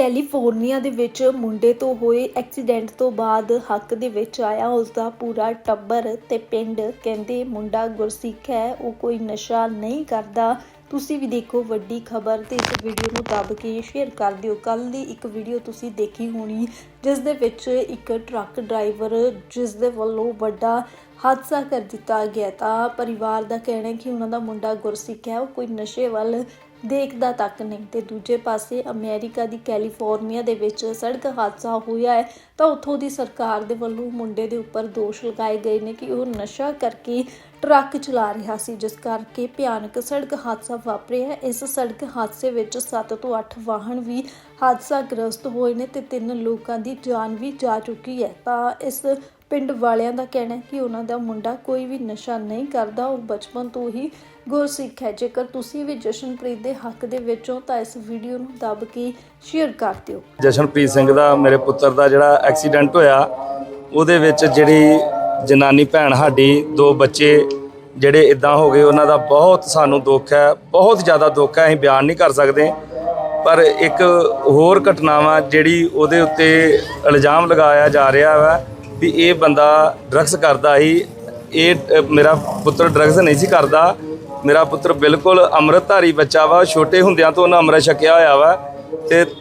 California ਦੇ ਵਿੱਚ ਮੁੰਡੇ ਤੋਂ ਹੋਏ ਐਕਸੀਡੈਂਟ ਤੋਂ ਬਾਅਦ ਹੱਕ ਦੇ ਵਿੱਚ ਆਇਆ। ਉਸ ਦਾ ਪੂਰਾ ਟੱਬਰ ਤੇ ਪਿੰਡ ਕਹਿੰਦੇ ਮੁੰਡਾ ਗੁਰਸਿੱਖ ਹੈ, ਉਹ ਕੋਈ ਨਸ਼ਾ ਨਹੀਂ ਕਰਦਾ। ਤੁਸੀਂ ਵੀ ਦੇਖੋ ਵੱਡੀ ਖਬਰ ਤੇ ਇਸ ਵੀਡੀਓ ਨੂੰ ਦੱਬ ਕੇ ਸ਼ੇਅਰ ਕਰ ਦਿਓ। ਕੱਲ ਦੀ ਇੱਕ ਵੀਡੀਓ ਤੁਸੀਂ ਦੇਖੀ ਹੋਣੀ, ਜਿਸ ਦੇ ਵਿੱਚ ਇੱਕ ਟਰੱਕ ਡਰਾਈਵਰ ਜਿਸ ਦੇ ਵੱਲੋਂ ਵੱਡਾ ਹਾਦਸਾ ਕਰ ਦਿੱਤਾ ਗਿਆ। ਤਾਂ ਪਰਿਵਾਰ ਦਾ ਕਹਿਣਾ ਹੈ ਕਿ ਉਹਨਾਂ ਦਾ ਮੁੰਡਾ ਗੁਰਸਿੱਖ ਹੈ, ਉਹ ਕੋਈ ਨਸ਼ੇ ਵੱਲ ਦੇਖਦਾ ਤੱਕ ਨਹੀਂ। ਤੇ ਦੂਜੇ ਪਾਸੇ ਅਮਰੀਕਾ ਦੀ ਕੈਲੀਫੋਰਨੀਆ ਦੇ ਵਿੱਚ ਸੜਕ ਹਾਦਸਾ ਹੋਇਆ ਹੈ, ਤਾਂ ਉੱਥੋਂ ਦੀ ਸਰਕਾਰ ਦੇ ਵੱਲੋਂ ਮੁੰਡੇ ਦੇ ਉੱਪਰ ਦੋਸ਼ ਲਗਾਏ ਗਏ ਨੇ ਕਿ ਉਹ ਨਸ਼ਾ ਕਰਕੇ ਟਰੱਕ ਚਲਾ ਰਿਹਾ ਸੀ, ਜਿਸ ਕਰਕੇ ਭਿਆਨਕ ਸੜਕ ਹਾਦਸਾ ਵਾਪਰਿਆ ਇਸ ਸੜਕ ਹਾਦਸੇ ਵਿੱਚ 7 ਤੋਂ 8 ਵਾਹਨ ਵੀ ਹਾਦਸਾਗ੍ਰਸਤ ਹੋਏ ਨੇ ਤੇ ਤਿੰਨ ਲੋਕਾਂ ਦੀ ਜਾਨ ਵੀ ਜਾ ਚੁੱਕੀ ਹੈ। ਤਾਂ ਇਸ ਪਿੰਡ ਵਾਲਿਆਂ ਦਾ ਕਹਿਣਾ ਹੈ ਕਿ ਉਹਨਾਂ ਦਾ ਮੁੰਡਾ ਕੋਈ ਵੀ ਨਸ਼ਾ ਨਹੀਂ ਕਰਦਾ, ਉਹ ਬਚਪਨ ਤੋਂ ਹੀ ਗੁਰਸਿੱਖ ਹੈ। ਜੇਕਰ ਤੁਸੀਂ ਵੀ ਜਸ਼ਨਪ੍ਰੀਤ ਦੇ ਹੱਕ ਦੇ ਵਿੱਚ ਹੋ ਤਾਂ ਇਸ ਵੀਡੀਓ ਨੂੰ ਦੱਬ ਕੇ ਸ਼ੇਅਰ ਕਰ ਦਿਓ। ਜਸ਼ਨਪ੍ਰੀਤ ਸਿੰਘ ਦਾ, ਮੇਰੇ ਪੁੱਤਰ ਦਾ ਜਿਹੜਾ ਐਕਸੀਡੈਂਟ ਹੋਇਆ, ਉਹਦੇ ਵਿੱਚ ਜਿਹੜੀ ਜਨਾਨੀ ਭੈਣ ਸਾਡੀ, ਦੋ ਬੱਚੇ ਜਿਹੜੇ ਇਦਾਂ ਹੋ ਗਏ, ਉਹਨਾਂ ਦਾ ਬਹੁਤ ਸਾਨੂੰ ਦੁੱਖ ਹੈ, ਬਹੁਤ ਜ਼ਿਆਦਾ ਦੁੱਖ ਹੈ, ਅਸੀਂ ਬਿਆਨ ਨਹੀਂ ਕਰ ਸਕਦੇ। ਪਰ ਇੱਕ ਹੋਰ ਘਟਨਾਵਾ ਜਿਹੜੀ ਉਹਦੇ ਉੱਤੇ ਇਲਜ਼ਾਮ ਲਗਾਇਆ ਜਾ ਰਿਹਾ ਵਾ ਵੀ ਇਹ ਬੰਦਾ ਡਰੱਗਸ ਕਰਦਾ ਸੀ। ਇਹ ਮੇਰਾ ਪੁੱਤਰ ਡਰੱਗਸ ਨਹੀਂ ਸੀ ਕਰਦਾ। ਮੇਰਾ ਪੁੱਤਰ ਬਿਲਕੁਲ ਅੰਮ੍ਰਿਤਧਾਰੀ ਬੱਚਾ ਵਾ, ਛੋਟੇ ਹੁੰਦਿਆਂ ਤੋਂ ਉਹਨਾਂ ਅੰਮ੍ਰਿਤ ਛਕਿਆ ਹੋਇਆ ਵਾ ਤੇ